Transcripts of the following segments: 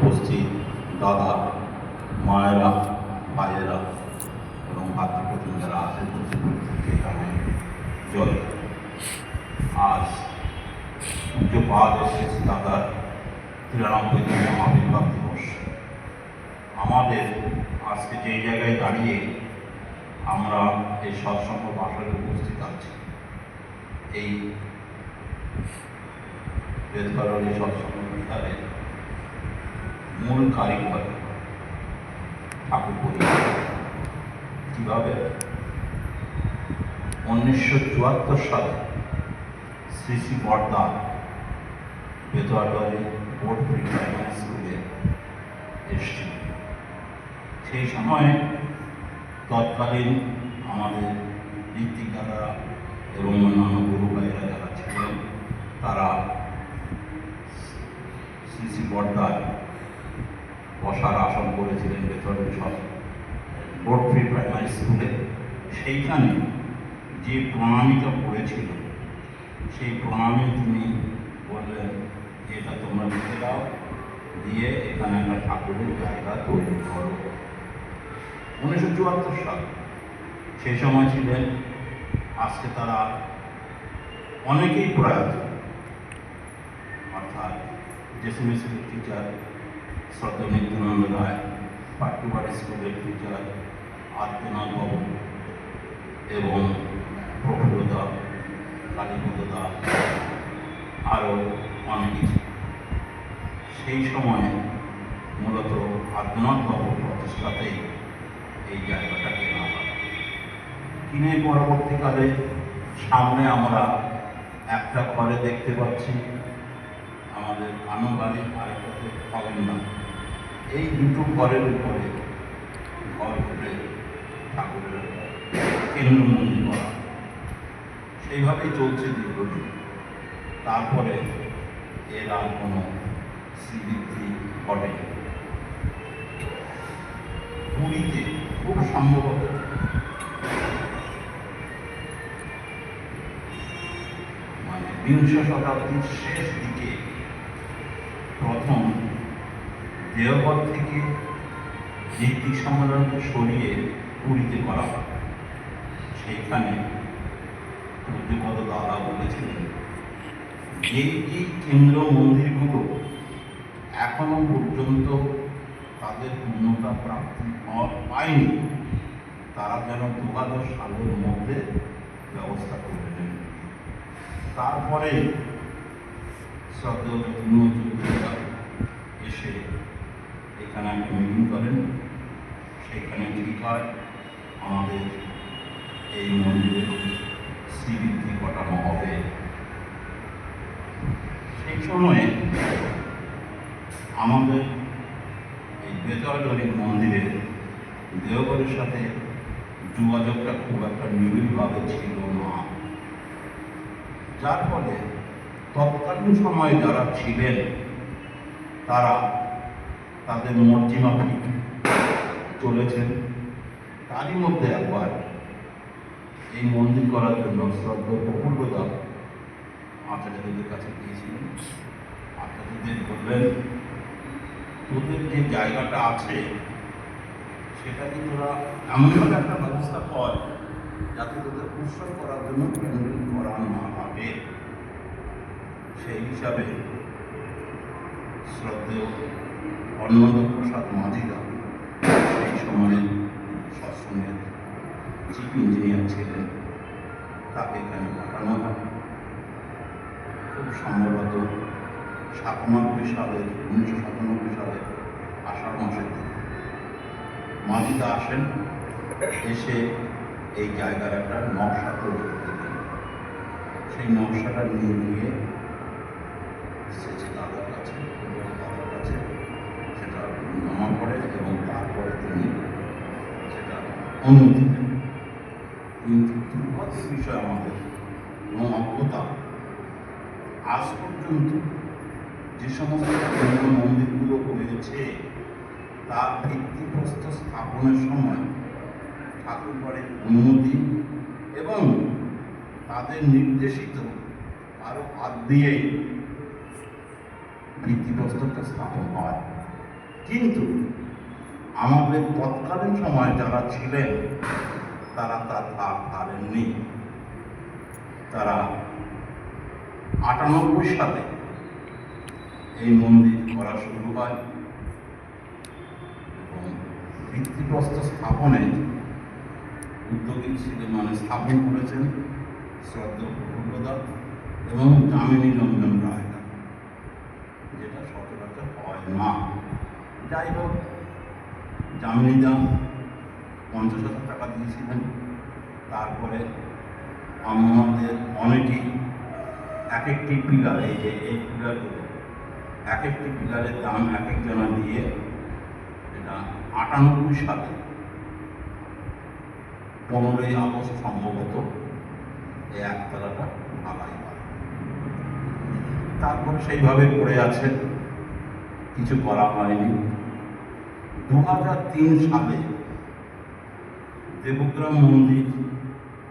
উপস্থিত দাদা, মায়েরা, ভাইয়েরা এবং ভাতৃপ্রতিম যারা আছেন জানাই জয়। আজ পূজ্যপাদ শ্রী দাদার তিরানব্বইতম আবির্ভাব দিবস। আমাদের আজকে যেই জায়গায় দাঁড়িয়ে আমরা এই সৎসঙ্গ বাসরে উপস্থিত আছি, এই বেদকারণী সৎসঙ্গ বিহারে মূল কারিগর ঠাকুর পরিবার কীভাবে? উনিশশো চুয়াত্তর সালে শ্রী শ্রী বর্দা বেতোয়ারি বোর্ড প্রাইমারি স্কুলে এসেছিল। সেই সময়ে তৎকালীন আমাদের ঋত্বিক এবং অন্যান্য গুরু ভাইয়েরা যারা ছিলেন, তারা শ্রী শ্রী বর্দার বসার আসন করেছিলেন ভেতরের সব। বোর্ড ফ্রি প্রাইমারি স্কুলে সেইখানে যে প্রণামীটা পড়েছিল, সেই প্রণামী তিনি বললেন যে এটা তোমরা লিখে দাও, দিয়ে এখানে একটা ঠাকুরের জায়গা তৈরি করো। উনিশশো চুয়াত্তর সাল। সেই সময় ছিলেন, আজকে তারা অনেকেই প্রয়াত। অর্থাৎ জেসিমেসির টিচার নিত্যানন্দ রায় পাট্টুবাড়ি স্কুলের টিচার আদিত্যনাথ বাবু এবং প্রফুল্লদা কালীপদদা আরও অনেকে সেই সময়ে মূলত আদিত্যনাথ বাবুর প্রচেষ্টাতেই এই জায়গাটা কেনা হয় কিনে পরবর্তীকালে সামনে আমরা একটা ঘরে দেখতে পাচ্ছি। আমাদের আনুবাড়ি আরেকটাতে পাবেন না। এই দুটো ঘরের উপরে ঘর করে ঠাকুরের কেন্দ্র মন্দির করা। সেইভাবেই চলছে দীর্ঘদিন। তারপরে এর আর কোনো স্মৃতি ঘটেনি। পুরীতে খুব সম্ভবত মানে বিংশ শতাব্দীর শেষ দিকে প্রথম দেওঘর থেকে ঋত্বিক সম্মেলনকে সরিয়ে পুরীতে করা হয়। সেইখানে দাদা বলেছিলেন, যে এই কেন্দ্র মন্দিরগুলো এখনও পর্যন্ত তাদের পূর্ণতা প্রাপ্তি পায়নি, তারা যেন হাজার সালের মধ্যে ব্যবস্থা করে নেন তারপরে শ্রদ্ধেয় এসে এখানে একটা মিটিং করেন, সেখানে ঠিক হয়, আমাদের এই মন্দিরের শ্রীবৃদ্ধি ঘটানো হবে। সেই সময়ে আমাদের এই বেতরজনী মন্দিরের দেওঘরের সাথে যোগাযোগটা খুব একটা নিবিড়ভাবে ছিল না। যার ফলে তৎকালীন সময়ে যারা ছিলেন, তারা তাদের মর্জি মাফিক চলেছেন। তারই মধ্যে একবার এই মন্দির করার জন্য শ্রদ্ধা প্রফুল্লদা আচার্যদের কাছে গিয়েছিলেন। আচার্যদের বললেন, তোদের যে জায়গাটা আছে, সেটা কি তোরা এমনভাবে একটা ব্যবস্থা কর যাতে তোদের উৎসব করার জন্য প্যান্ডেল করা না লাগে? সেই হিসাবে শ্রদ্ধেয় অন্নদ প্রসাদ মাঝিরা সেই সময়ে সৎসঙ্গের চিফ ইঞ্জিনিয়ার ছিলেন। তাকে এখানে পাঠানো খুব সম্ভবত সাতানব্বই সালের, উনিশশো সাতানব্বই সালের আষাঢ় দিকে মাঝিদা আসেন, এসে এই জায়গার একটা নকশা তৈরি করে সেই নকশাটা নিয়ে গিয়ে সেচে দাদার কাছে এবং দাদার কাছে সেটা জমা করে এবং তারপরে তিনি সেটা অনুমতি দেন কিন্তু দুর্ভাগ্যের বিষয় আমাদের এবং অজ্ঞতা আজ পর্যন্ত যে সমস্ত কেন্দ্র মন্দিরগুলো হয়েছে তার ভিত্তিপ্রস্তর স্থাপনের সময় ঠাকুরবাড়ির অনুমতি এবং তাদের নির্দেশিত আরও হাত দিয়ে ভিত্তিপ্রস্তরটা স্থাপন হয়। কিন্তু আমাদের তৎকালীন সময় যারা ছিলেন, তারা তার ধার ধারেননি তারা আটানব্বই সালে এই মন্দির করা শুরু হয় এবং ভিত্তিপ্রস্তর স্থাপনে উদ্যোগী ছিলেন মানে স্থাপন করেছেন শ্রদ্ধা এবং যামিনী রঞ্জন রায়দা যেটা সচরাচর হয় না। যাই হোক যামিনীদা পঞ্চাশ হাজার টাকা দিয়েছিলেন। তারপরে আমাদের অনেকেই এক একটি পিলার, এই যে এই পিলারগুলো, এক একটি পিলারের দাম এক একজনা দিয়ে এটা আটানব্বই সালে পনেরোই আগস্ট সম্ভবত এই একতলাটা হয়। তারপরে সেইভাবে পড়ে আছে, কিছু করা হয়নি। দু হাজার তিন সালে দেবগ্রাম মন্দির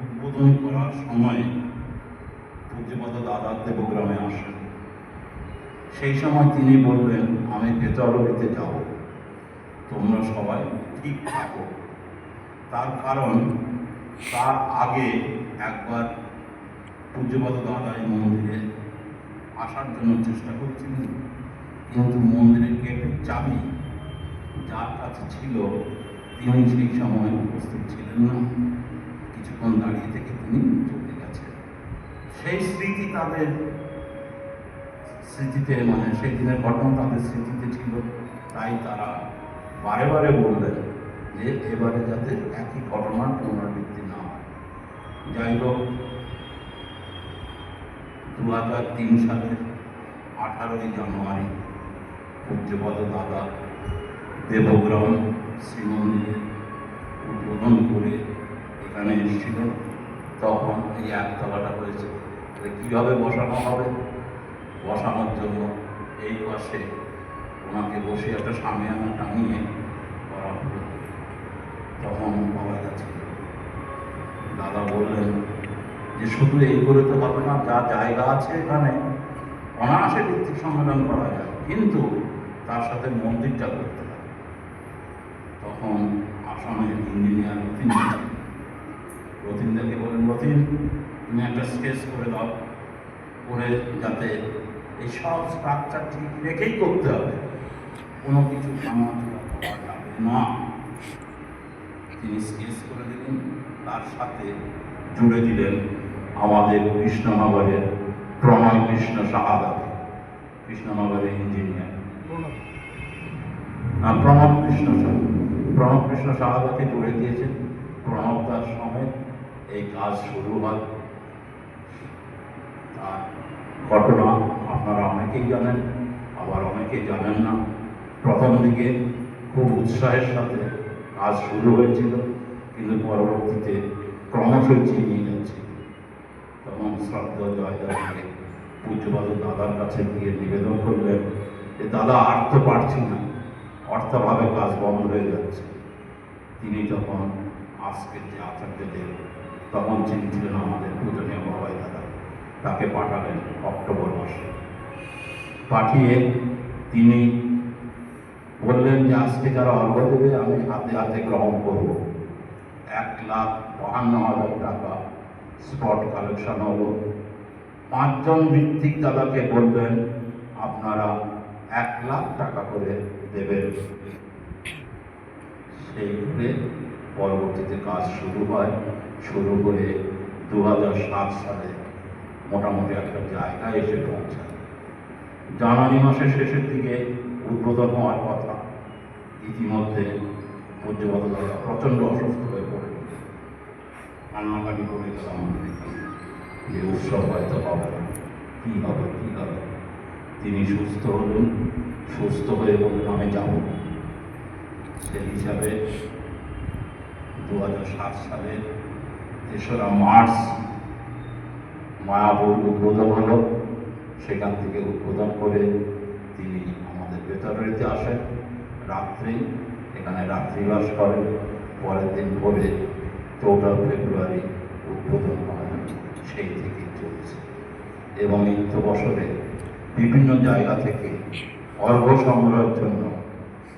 উদ্বোধন করার সময় পূজ্যপদ দাদা দেবগ্রামে আসেন। সেই সময় তিনি বললেন, আমি বেতরবিতে যাব। তোমরা সবাই ঠিক থাকো। তার কারণ, তার আগে একবার পূজ্যপদ দাদা এই মন্দিরে আসার জন্য চেষ্টা করছিলেন। কিন্তু মন্দিরের গেটের চাবি যার কাছে ছিল, তিনি সেই সময় উপস্থিত ছিলেন না। কিছুক্ষণ দাঁড়িয়ে থেকে তিনি চলে গেছেন। সেই স্মৃতি তাদের স্মৃতিতে মানে সেই দিনের ঘটনা তাদের স্মৃতিতে ছিল। তাই তারা বারে বারে বললেন যে, এবারে যাতে একই ঘটনার পুনরাবৃত্তি না হয়। যাই হোক দু হাজার তিন সালের আঠারোই জানুয়ারি পূজ্যপদ দাদা দেবগ্রাম শ্রীমন্দিরে উদ্বোধন করে এখানে এসেছিলেন তখন এই একতলাটা হয়েছে। কীভাবে বসানো হবে? বসানোর জন্য এই পাশে ওনাকে বসে একটা সামিয়ানা টাঙিয়ে করা হলো। তখন বাবা গেছে, দাদা বললেন যে শুধু এই করে তো হবে না, যা জায়গা আছে এখানে অনায়াসে ভিত্তিক সম্মেলন করা যায়। কিন্তু তার সাথে মন্দিরটা করতে তখন আসামের ইঞ্জিনিয়ার রতিন রতিনদাকে বলেন রতিন তুমি একটা স্কেচ করে দাও। করে যাতে এই সব স্ট্রাকচার ঠিক রেখেই করতে হবে। কোনো কিছু ভাঙাচোরা করা যাবে না। তিনি স্কেচ করে দিলেন। তার সাথে জুড়ে দিলেন আমাদের কৃষ্ণনগরের প্রণয় কৃষ্ণ সাহাদাত কৃষ্ণনগরের ইঞ্জিনিয়ার। আর প্রণব কৃষ্ণ সাহা প্রণব কৃষ্ণ সাহাদাকে জুড়ে দিয়েছেন। প্রণব দাস সমেত এই কাজ শুরু হয়। আর ঘটনা আপনারা অনেকেই জানেন, আবার অনেকেই জানেন না। প্রথম দিকে খুব উৎসাহের সাথে কাজ শুরু হয়েছিল, কিন্তু পরবর্তীতে ক্রমশই চিনিয়ে যাচ্ছে। তখন শ্রদ্ধা জয়দাকে পূজ্যপাদ দাদার কাছে গিয়ে নিবেদন করলেন যে, দাদা, আর তো পারছি না। অর্থভাবে কাজ বন্ধ হয়ে যাচ্ছে। তিনি তখন আজকের যে আচার্যদেব তখন যিনি ছিলেন আমাদের পূজনীয় বাবাই দাদা, তাকে পাঠালেন অক্টোবর মাসে। পাঠিয়ে তিনি বললেন যে, আজকে যারা অর্ঘ দেবে, আমি হাতে হাতে গ্রহণ করব। এক লাখ বাহান্ন হাজার টাকা স্পট কালেকশন হলো। পাঁচজন ভিত্তিক দাদাকে বলবেন আপনারা এক লাখ টাকা করে দেবেন সেই করে পরবর্তীতে কাজ শুরু হয়। শুরু করে দু হাজার সাত সালে মোটামুটি একটা জায়গায় এসে পৌঁছায়। জানুয়ারি মাসের শেষের দিকে উদ্বোধন হওয়ার কথা ইতিমধ্যে পূজ্যগত দাদা প্রচণ্ড অসুস্থ হয়ে পড়ে। কান্নাকাটি করে গেলাম। যে উৎসব হয়তো হবে কী হবে কী হবে? তিনি সুস্থ হলেন, সুস্থ হয়ে বললেন, আমি যাব। সেই হিসাবে দু সাত সালের তেসরা মার্চ মায়াপুর উদ্বোধন হলো। সেখান থেকে উদ্বোধন করে তিনি আমাদের বেতরিতে আসেন। রাত্রি, এখানে রাত্রিবাস করেন। পরের দিন ভোরে চৌঠা ফেব্রুয়ারি উদ্বোধন হয়। সেই থেকে চলছে। এবং নিত্য বছরে বিভিন্ন জায়গা থেকে অর্ঘ সংগ্রহের জন্য।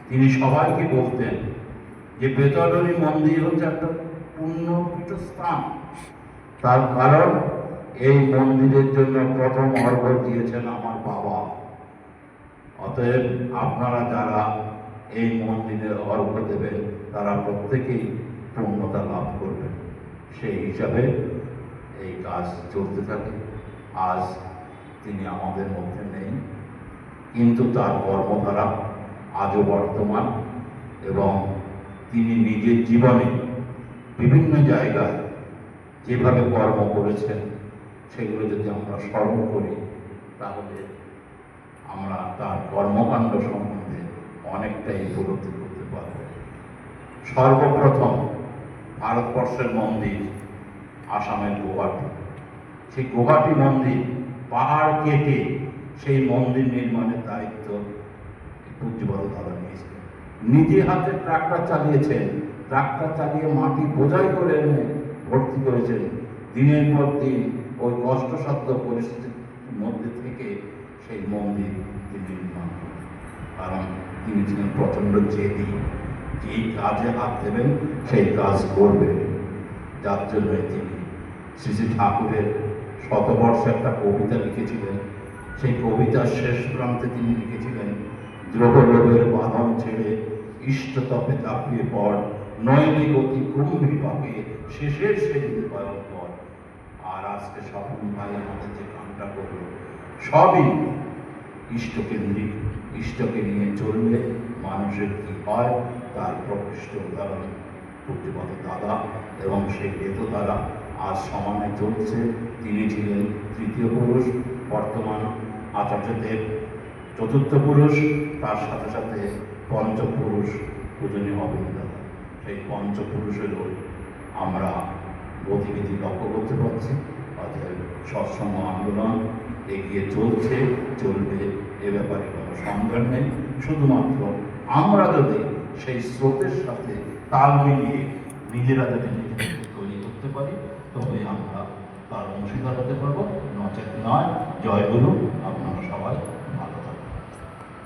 তিনি সবাইকে বলতেন যে, বেতরণী মন্দির হচ্ছে একটা পুণ্যপীঠ স্থান তার কারণ, এই মন্দিরের জন্য প্রথম অর্ঘ দিয়েছেন আমার বাবা। অতএব আপনারা যারা এই মন্দিরে অর্ঘ দেবেন, তারা প্রত্যেকেই পূর্ণতা লাভ করবেন। সেই হিসাবে এই কাজ চলতে থাকে। আজ তিনি আমাদের মধ্যে নেই। কিন্তু তার কর্মধারা আজও বর্তমান এবং তিনি নিজের জীবনে বিভিন্ন জায়গায় যেভাবে কর্ম করেছেন, সেগুলো যদি আমরা স্মরণ করি, তাহলে আমরা তার কর্মকাণ্ড সম্বন্ধে অনেকটাই উপলব্ধি করতে পারব। সর্বপ্রথম ভারতবর্ষের মন্দির আসামের গুয়াহাটি। সেই গুয়াহাটি মন্দির পাহাড় কেটে সেই মন্দির নির্মাণের দায়িত্ব পূজ্যপদ দাদা নিয়েছিলেন নিজে হাতে ট্রাক্টর চালিয়েছেন। ট্রাক্টর চালিয়ে মাটি বোঝাই করে এনে ভর্তি করেছেন। দিনের পর দিন ওই কষ্টসাধ্য পরিস্থিতির মধ্যে থেকে সেই মন্দির নির্মাণ করেন কারণ তিনি ছিলেন প্রচণ্ড জেদি। যেই কাজে হাত দেবেন, সেই কাজ করবেন। যার জন্য তিনি শ্রী শ্রী ঠাকুরের শতবর্ষে একটা কবিতা লিখেছিলেন। সেই কবিতার শেষ প্রান্তে তিনি লিখেছিলেন দ্রোহলোভের বাঁধন ছেড়ে ইষ্টতপে চাপিয়ে পড় নয়নি গতি কুম্ভী পাকে শেষের সেদিন ভয়ঙ্কর। পর আর আজকে স্বপন ভাই আমাদের যে গানটা করল, সবই ইষ্টকেন্দ্রিক ইষ্টকে নিয়ে চললে মানুষের কি হয় তার প্রকৃষ্ট উদাহরণ। পূজ্যপদ দাদা এবং সেই হেতু দ্বারা সমানে চলছে। তিনি ছিলেন তৃতীয় পুরুষ, বর্তমান আচার্যদেব চতুর্থ পুরুষ, তার সাথে সাথে পঞ্চপুরুষ পূজনীয় অবিন্দ। সেই পঞ্চপুরুষেরও আমরা গতিবিধি লক্ষ্য করতে পারছি। অতএব সৎসঙ্গ আন্দোলন এগিয়ে চলছে, চলবে, এ ব্যাপারে কোনো সন্দেহ নেই। শুধুমাত্র আমরা যদি সেই স্রোতের সাথে তাল মিলিয়ে নিজেরা যদি নিজেদেরকে তৈরি করতে পারি তবে আমরা তার অংশীদার হতে পারব। নচেত নয় জয় গুরু আপনারা